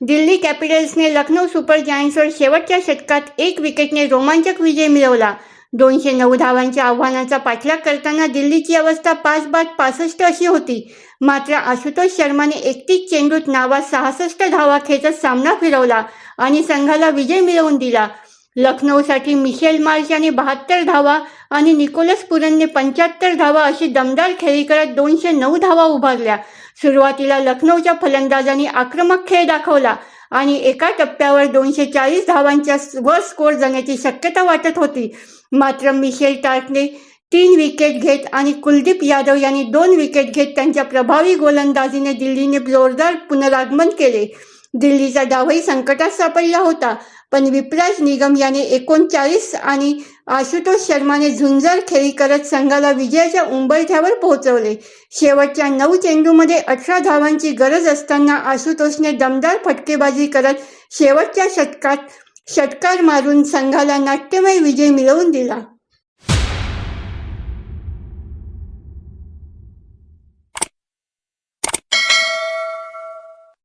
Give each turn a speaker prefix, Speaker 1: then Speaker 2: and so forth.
Speaker 1: दिल्ली कॅपिटल्सने लखनौ सुपर जायंट्सवर शेवटच्या षटकात एक विकेटने रोमांचक विजय मिळवला. दोनशे नऊ धावांच्या आव्हानाचा पाठलाग करताना दिल्लीची अवस्था पाच बाद पासष्ट अशी होती. मात्र आशुतोष शर्माने एकतीस चेंडूत नावात सहासष्ट धावा खेचत सामना फिरवला आणि संघाला विजय मिळवून दिला. लखनौसाठी मिशेल मार्च याने बहात्तर धावा आणि निकोलस पुरनने पंच्याहत्तर धावा अशी दमदार खेळी करत दोनशे नऊ धावा उभारल्या. सुरुवातीला लखनौच्या फलंदाजांनी आक्रमक खेळ दाखवला आणि एका टप्प्यावर दोनशे चाळीस धावांच्या वर स्कोर जाण्याची शक्यता वाटत होती. मात्र मिशेल टार्कने तीन विकेट घेत आणि कुलदीप यादव यांनी दोन विकेट घेत त्यांच्या प्रभावी गोलंदाजीने दिल्लीने जोरदार पुनरागमन केले. दिल्लीचा डावही संकटात सापडला होता पण विपराज निगम याने एकोणचाळीस आणि आशुतोष शर्माने झुंजार खेळी करत संघाला विजयाच्या उंबरठ्यावर पोहोचवले. शेवटच्या नऊ चेंडूमध्ये अठरा धावांची गरज असताना आशुतोषने दमदार फटकेबाजी करत शेवटच्या षटकात षटकार मारून संघाला नाट्यमय विजय मिळवून दिला.